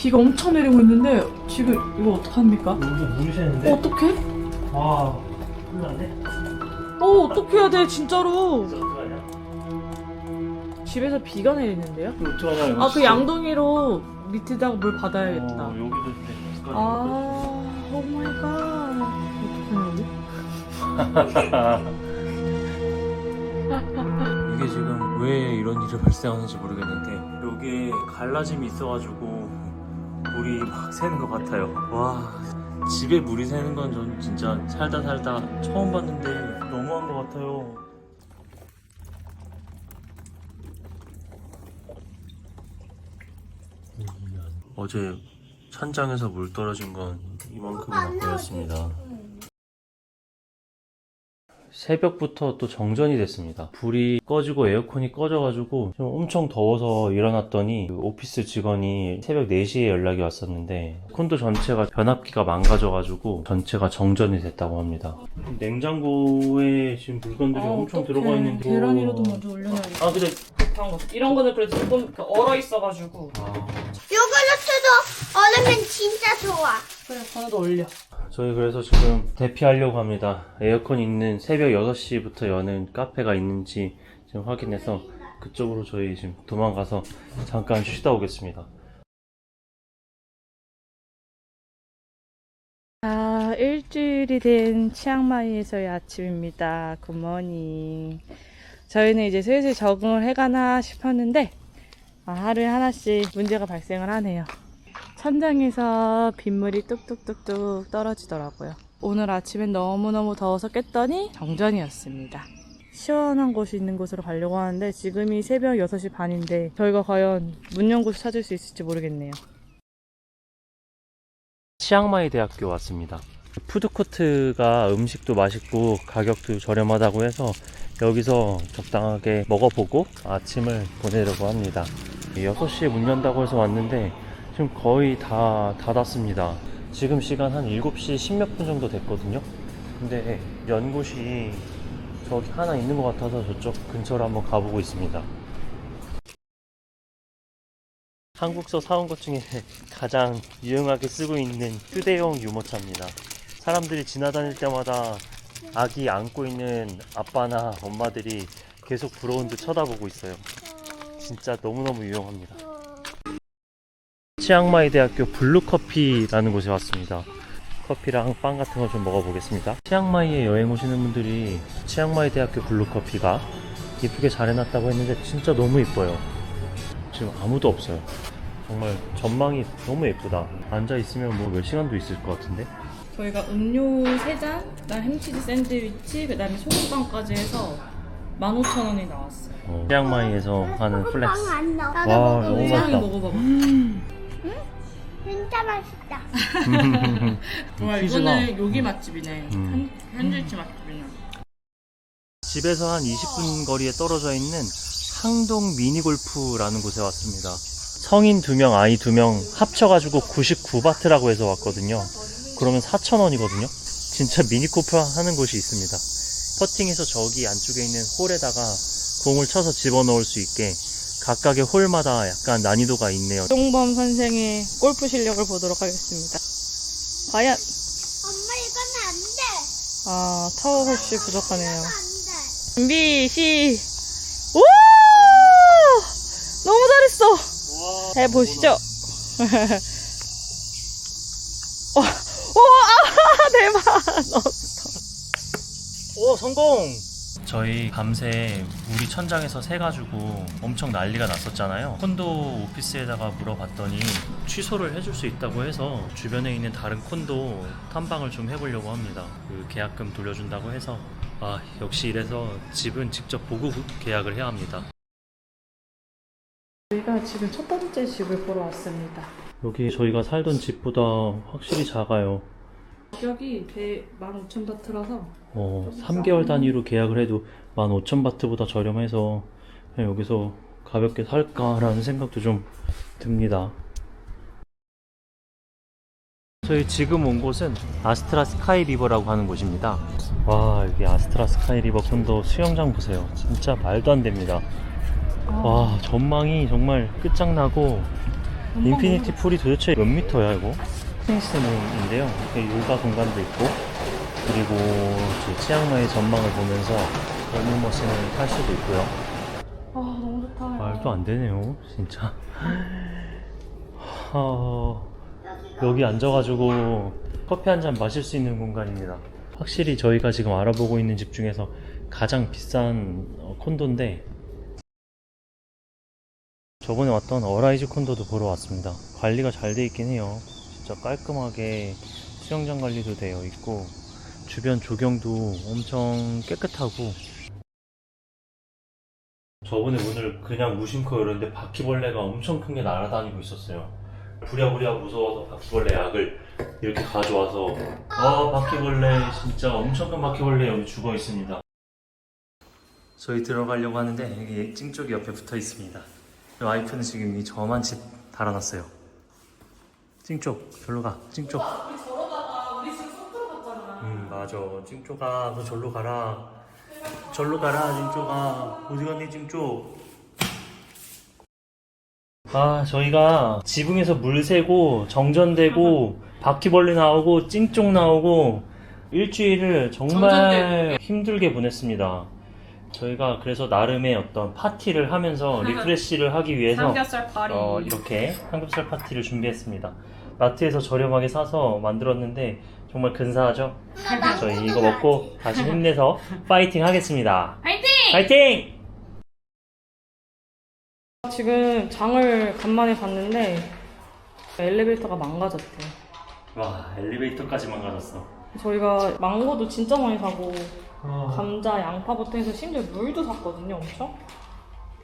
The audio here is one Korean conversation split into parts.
비가 엄청 내리고 있는데 지금 이거 어떡합니까? 여기 물이 새는데? 어떡해? 와, 큰일 났네. 어 어떻게 해야 돼 진짜로 어떡하냐? 집에서 비가 내리는데요? 이거 어떡하냐, 이거 아 그 진짜. 양동이로 밑에다가 물 받아야겠다 어, 여기도 있네. 아 오마이갓 어떡하냐고? 이게 지금 왜 이런 일이 발생하는지 모르겠는데 여기에 갈라짐이 있어가지고 물이 막 새는 것 같아요. 와 집에 물이 새는 건 전 진짜 살다 살다 처음 봤는데 너무한 것 같아요. 어제 천장에서 물 떨어진 건 이만큼이나 보였습니다 새벽부터 또 정전이 됐습니다. 불이 꺼지고 에어컨이 꺼져가지고 좀 엄청 더워서 일어났더니 그 오피스 직원이 새벽 4시에 연락이 왔었는데 콘도 전체가 변압기가 망가져가지고 전체가 정전이 됐다고 합니다. 냉장고에 지금 물건들이 엄청 들어가 있는데. 아, 계란이라도 먼저 올려놔야겠다. 아 근데 그런 거. 이런 거는 그래도 조금 이렇게 얼어 있어가지고. 아, 요거트도 얼으면 진짜 좋아. 그래 하나도 올려 저희 그래서 지금 대피하려고 합니다. 에어컨 있는 새벽 6시부터 여는 카페가 있는지 지금 확인해서 그쪽으로 저희 지금 도망가서 잠깐 쉬다 오겠습니다. 아, 일주일이 된 치앙마이에서의 아침입니다. 굿모닝. 저희는 이제 슬슬 적응을 해가나 싶었는데, 아, 하루에 하나씩 문제가 발생을 하네요. 천장에서 빗물이 뚝뚝뚝뚝 떨어지더라고요. 오늘 아침엔 너무너무 더워서 깼더니 정전이었습니다. 시원한 곳이 있는 곳으로 가려고 하는데 지금이 새벽 6시 반인데 저희가 과연 문 연 곳을 찾을 수 있을지 모르겠네요. 치앙마이 대학교 왔습니다. 푸드코트가 음식도 맛있고 가격도 저렴하다고 해서 여기서 적당하게 먹어보고 아침을 보내려고 합니다. 6시에 문 연다고 해서 왔는데 지금 거의 다 닫았습니다. 지금 시간 한 7시 10몇 분 정도 됐거든요. 근데 연곳이 저기 하나 있는 것 같아서 저쪽 근처로 한번 가보고 있습니다. 한국서 사온 것 중에 가장 유용하게 쓰고 있는 휴대용 유모차입니다. 사람들이 지나다닐 때마다 아기 안고 있는 아빠나 엄마들이 계속 부러운 듯 쳐다보고 있어요. 진짜 너무너무 유용합니다. 치앙마이 대학교 블루커피라는 곳에 왔습니다. 커피랑 빵 같은 거좀 먹어보겠습니다. 치앙마이에 여행 오시는 분들이 치앙마이 대학교 블루커피가 예쁘게 잘 해놨다고 했는데 진짜 너무 이뻐요. 지금 아무도 없어요. 정말 전망이 너무 예쁘다. 앉아 있으면 뭐 몇 시간도 있을 것 같은데. 저희가 음료 3잔, 그다음 햄치즈 샌드위치, 그다음에 소금빵까지 해서 15,000원이 나왔어요. 어, 치앙마이에서 하는 플렉스. 와, 너무 맛있다. 먹어봐봐. 진짜 맛있다. 정말 치즈가 이거는 여기 맛집이네. 음. 현, 현지치 맛집이네. 집에서 한 20분 거리에 떨어져 있는 항동 미니골프라는 곳에 왔습니다. 성인 2명, 아이 2명 합쳐가지고 99바트라고 해서 왔거든요. 그러면 4,000원이거든요. 진짜 미니골프 하는 곳이 있습니다. 퍼팅해서 저기 안쪽에 있는 홀에다가 공을 쳐서 집어넣을 수 있게 각각의 홀마다 약간 난이도가 있네요. 똥범 선생의 골프 실력을 보도록 하겠습니다. 과연 엄마 이거는 안 돼. 아 타워 홀씨 부족하네요. 안 돼. 준비 시. 오! 너무 잘했어. 잘 보시죠. 오, 오, 아, 대박. 넣었어. 오 성공! 저희 밤새 물이 천장에서 새가지고 엄청 난리가 났었잖아요. 콘도 오피스에다가 물어봤더니 취소를 해줄 수 있다고 해서 주변에 있는 다른 콘도 탐방을 좀 해보려고 합니다. 그 계약금 돌려준다고 해서 아 역시 이래서 집은 직접 보고 계약을 해야 합니다. 저희가 지금 첫 번째 집을 보러 왔습니다. 여기 저희가 살던 집보다 확실히 작아요. 가격이 15,000바트라서 어, 3개월 단위로 계약을 해도 15,000바트보다 저렴해서 그냥 여기서 가볍게 살까라는 생각도 좀 듭니다. 저희 지금 온 곳은 아스트라 스카이 리버라고 하는 곳입니다. 와, 여기 아스트라 스카이 리버 콘도 수영장 보세요. 진짜 말도 안 됩니다. 와, 전망이 정말 끝장나고 인피니티 풀이 도대체 몇 미터야 이거? 테니스룸인데요. 요가 공간도 있고 그리고 저 치앙마이 전망을 보면서 러닝머신을 탈 수도 있고요. 아 너무 좋다. 말도 안 되네요, 진짜. 어, 여기 앉아가지고 커피 한 잔 마실 수 있는 공간입니다. 확실히 저희가 지금 알아보고 있는 집 중에서 가장 비싼 어, 콘도인데 저번에 왔던 어라이즈 콘도도 보러 왔습니다. 관리가 잘 돼 있긴 해요. 진짜 깔끔하게 수영장 관리도 되어 있고 주변 조경도 엄청 깨끗하고 저번에 문을 그냥 무심코 열었는데 바퀴벌레가 엄청 큰 게 날아다니고 있었어요. 부랴부랴 무서워서 바퀴벌레 약을 이렇게 가져와서 아 바퀴벌레 진짜 엄청 큰 바퀴벌레 여기 죽어 있습니다. 저희 들어가려고 하는데 여기 찡쪽이 옆에 붙어 있습니다. 와이프는 지금 이 저만 집 달아놨어요. 찡쪽 절로 가. 찡쪽. 우리 저러다가 우리 지금 쏙 들어갔잖아. 음 맞아. 찡쪽아 너 절로 가라. 절로 가라 찡쪽아. 어디 갔니 찡쪽? 아 저희가 지붕에서 물 새고 정전되고 바퀴벌레 나오고 찡쪽 나오고 일주일을 정말 정전되고. 힘들게 보냈습니다. 저희가 그래서 나름의 어떤 파티를 하면서 리프레시를 하기 위해서 삼겹살 파리. 어, 이렇게 삼겹살 파티를 준비했습니다. 마트에서 저렴하게 사서 만들었는데 정말 근사하죠? 저희 이거 먹고 다시 힘내서 파이팅 하겠습니다. 파이팅! 파이팅! 지금 장을 간만에 봤는데 엘리베이터가 망가졌대. 와 엘리베이터까지 망가졌어. 저희가 망고도 진짜 많이 사고 아, 감자, 양파부터 해서 심지어 물도 샀거든요, 엄청.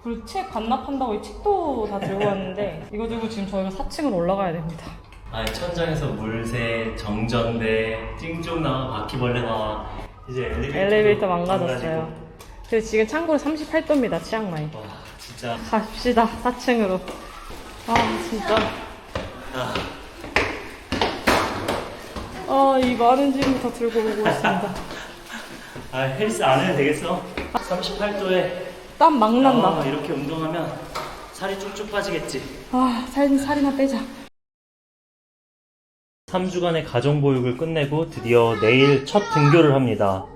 그리고 책 반납한다고 이 책도 다 들고 왔는데 이거 들고 지금 저희가 4층으로 올라가야 됩니다. 아 천장에서 물새, 정전대, 찡쪽 나와, 바퀴벌레 나와. 이제 엘리베이터 엘리베이터 망가졌어요. 그래서 지금 참고로 38도입니다, 치앙마이. 와 진짜 갑시다, 4층으로. 아, 진짜. 아, 아, 이 많은 짐을 다 들고 오고 있습니다. 아 헬스 안 해도 되겠어? 38도에 땀 막 난다. 아, 이렇게 운동하면 살이 쭉쭉 빠지겠지. 아, 살, 살이나 빼자. 3주간의 가정보육을 끝내고 드디어 내일 첫 등교를 합니다.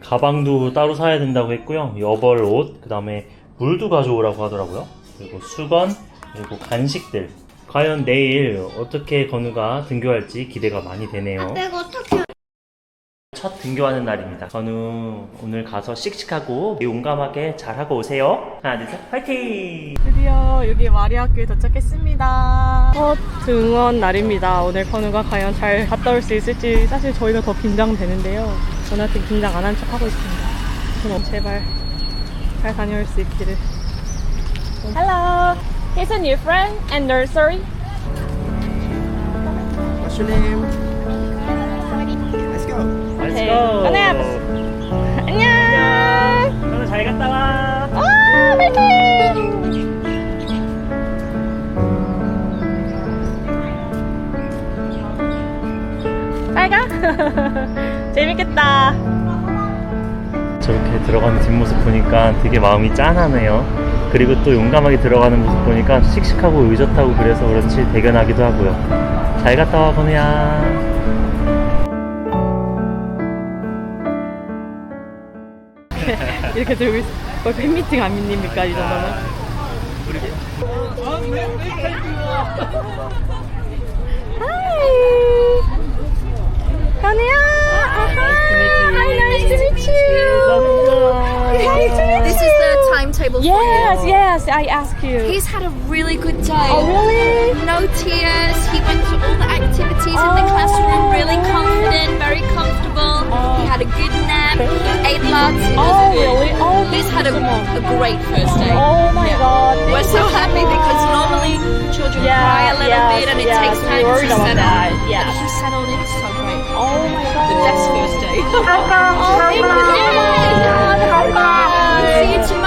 가방도 따로 사야 된다고 했고요. 여벌 옷, 그 다음에 물도 가져오라고 하더라고요. 그리고 수건, 그리고 간식들. 과연 내일 어떻게 건우가 등교할지 기대가 많이 되네요. 내가 어떻게 첫 등교하는 날입니다. 건우 오늘 가서 씩씩하고 용감하게 잘하고 오세요. 하나, 둘, 셋, 파이팅! 드디어 여기 마리 학교에 도착했습니다. 첫 등원 날입니다. 오늘 건우가 과연 잘 갔다 올 수 있을지 사실 저희가 더 긴장되는데요. 저한테 긴장 안 한 척 하고 있습니다. 그럼 제발 잘 다녀올 수 있기를. Hello, he's a new friend and nursery. What's your name? Go! 건우야, 안녕. 건우 잘 갔다 와! 아, 파이팅! 빨가? 재밌겠다. 저렇게 들어가는 뒷모습 보니까 되게 마음이 짠하네요. 그리고 또 용감하게 들어가는 모습 보니까 씩씩하고 의젓하고 그래서 그렇지 대견하기도 하고요. 잘 갔다 와, 건우야. 이렇게 들고 있어. 거의 팬미팅 아닙니까, 이 정도면? 하이! 현우야! Hi, nice to! Timetable Yes, you. yes, I asked you. He's had a really good day. Oh, really? No tears. He went to all the activities in the Oh. classroom really oh. confident, very comfortable. Oh. He had a good nap, He ate lots. It Oh, really? Oh, He's had a, a great first day. Oh my god. thank We're so happy because normally children Yeah, cry a little yes, bit and it takes time to settle. that, yeah. But he settled in so great. Oh my god. The best first day. Oh, thank you so much.